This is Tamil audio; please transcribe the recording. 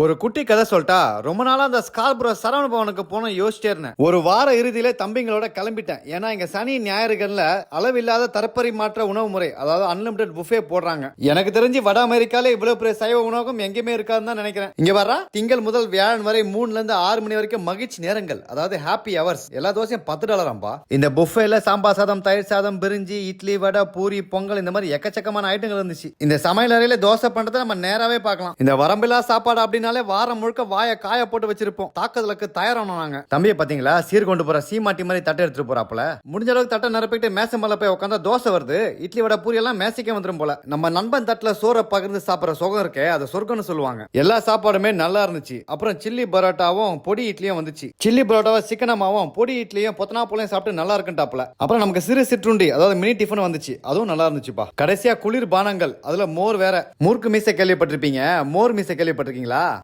ஒரு குட்டி கதை சொல்லிட்டா ரொம்ப நாளா அந்த ஸ்கார்புரோ சரவண பவனுக்கு போன யோசிச்சே இருந்தேன் ஒரு வார இறுதியில தம்பிங்களோட கிளம்பிட்டேன். ஏன்னா இங்க சனி ஞாயிறுகள்ல அளவில்லாத தரப்பரிமாற்ற உணவு முறை அதாவது அன்லிமிடெட் புஃபே போடுறாங்க. எனக்கு தெரிஞ்சு வட அமெரிக்கால இவ்வளவு பெரிய சைவ உணவகம் எங்கேயுமே இருக்காதுன்னு தான் நினைக்கிறேன். இங்க வர்றா? திங்கள் முதல் வியாழன் வரை மூணுல இருந்து ஆறு மணி வரைக்கும் மகிழ்ச்சி நேரங்கள் அதாவது ஹாப்பி ஹவர்ஸ் எல்லா தோசையும் பத்து டாலராம்பா இந்த புஃபேல சாம்பார் சாதம் தயிர் சாதம் பிரிஞ்சி இட்லி வடை பூரி பொங்கல் இந்த மாதிரி எக்கச்சக்கமான ஐட்டங்கள் இருந்துச்சு. இந்த சமையல் அறையில தோசை பண்றதை நம்ம நேராவே பார்க்கலாம். இந்த வரம்பில்லா சாப்பாடு அப்படின்னா அப்படின்னாலே வாரம் முழுக்க வாயை காய போட்டு வச்சிருப்போம். தாக்குதலுக்கு தயாரானோம் நாங்க. தம்பியை பாத்தீங்களா? சீர் கொண்டு போற சீமாட்டி மாதிரி தட்டை எடுத்துட்டு போறாப்புல. முடிஞ்ச அளவுக்கு தட்டை நிரப்பிட்டு மேசை மேல போய் உட்காந்தா தோசை வருது. இட்லி வடை பூரி எல்லாம் மேசைக்கே வந்துடும் போல. நம்ம நண்பன் தட்டுல சோறை பகிர்ந்து சாப்பிடுற சுகம் இருக்கே அதை சொர்க்கம்னு சொல்லுவாங்க. எல்லா சாப்பாடுமே நல்லா இருந்துச்சு. அப்புறம் சில்லி பரோட்டாவும் பொடி இட்லியும் வந்துச்சு. சில்லி பரோட்டாவை சிக்கனமாவும் பொடி இட்லியும் பொத்தனாப்புலையும் சாப்பிட்டு நல்லா இருக்குன்ட்டாப்ல அப்புறம் நமக்கு சிறு சிற்றுண்டி அதாவது மினி டிஃபன் வந்துச்சு. அதுவும் நல்லா இருந்துச்சுப்பா. கடைசியா குளிர் பானங்கள். அதுல மோர் வேற. மூர்க்கு மீசை கேள்விப்பட்டிருப்பீங்க. மோர் மீசை கேள்விப்பட்டிருக்கீங்களா?